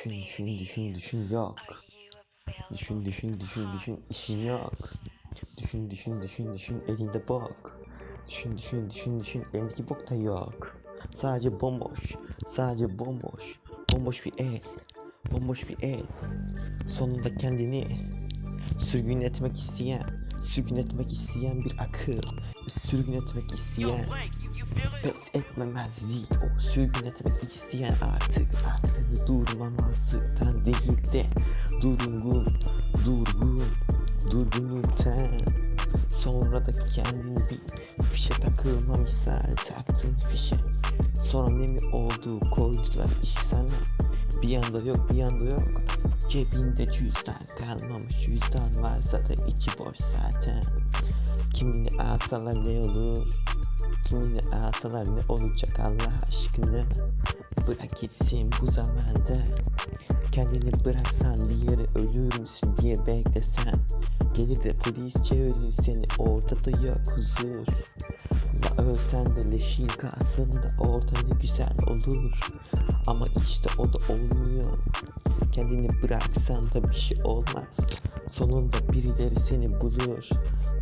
Düşün düşün düşün düşün yok. Düşün düşün düşün düşün işin yok. Düşün düşün düşün düşün elinde bok. Düşün düşün düşün düşün elindeki bok da yok. Sadece bomboş. Sadece bomboş. Bomboş bir el. Bomboş bir el. Sonunda kendini sürgün etmek isteyen, sürgün etmek isteyen bir akıl, sürgün etmek isteyen, pes etmemezlik, o sürgün etmek isteyen artık aklını durmamazlıktan değil de durgun, durgun, durgunluktan. Sonra da kendini bir fişe takılma misal taktın fişe. Sonra ne mi oldu koydular işi sana. Bir yanda yok bir yanda yok. Cebinde cüzdan kalmamış cüzdan varsa da içi boş zaten. Kimini alsalar ne olur? Kimini alsalar ne olacak Allah aşkına? Bırak gitsin bu zamanda. Kendini bıraksan bir yere ölür müsün diye beklesen. Gelir de polis çevirir seni ortada yok huzur. Ölsen de leşin kalsın da orada ne güzel olur. Ama işte o da olmuyor. Kendini bıraksan da bir şey olmaz. Sonunda birileri seni bulur.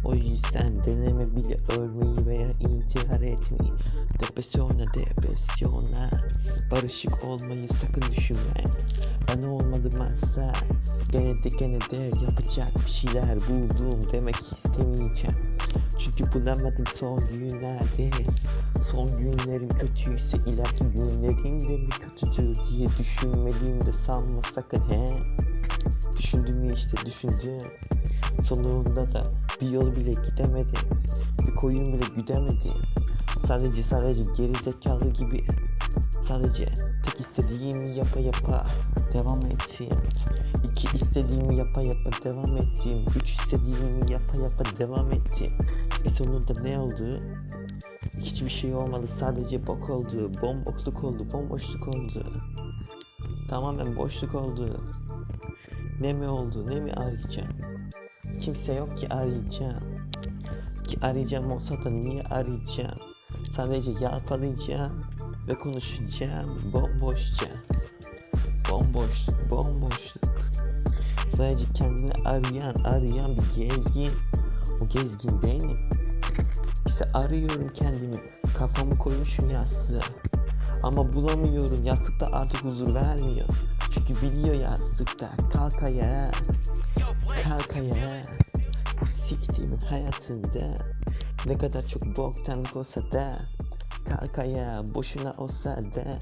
O yüzden deneme bile ölmeyi veya intihar etmeyi. Depresyona depresyona. Barışık olmayı sakın düşünme. Ben olmadımazsa gene de gene de yapacak bir şeyler buldum demek istemeyeceğim. Çünkü bulamadım son günlerde. Son günlerim kötüyse ileriki günlerim de mi kötüdür diye düşünmedim de sanma sakın he. Düşündüm işte düşündüm. Sonunda da bir yol bile gidemedim. Bir koyun bile güdemedim. Sadece sadece geri zekalı gibi. Sadece tek istediğimi yapa yapa devam ettim. İki istediğimi yapa yapa devam ettim. Üç istediğimi yapa yapa devam ettim. E sonunda ne oldu? Hiçbir şey olmadı sadece bok oldu. Bombokluk oldu, bomboşluk oldu. Tamamen boşluk oldu. Ne mi oldu, ne mi arayacağım? Kimse yok ki arayacağım. Ki arayacağım olsa da niye arayacağım? Sadece yalpalayacağım ve konuşacağım bomboşça. Bomboş, bomboşluk. Sadece kendini arayan, arayan bir gezgin. O gezgin benim. İşte arıyorum kendimi. Kafamı koymuşum yastığa. Ama bulamıyorum. Yastıkta artık huzur vermiyor. Çünkü biliyor yastıkta. Kalk ayağa. Kalk ayağa. Bu siktiğimin hayatında. Ne kadar çok boktanlık olsa da. Kalk ayağa. Boşuna olsa da.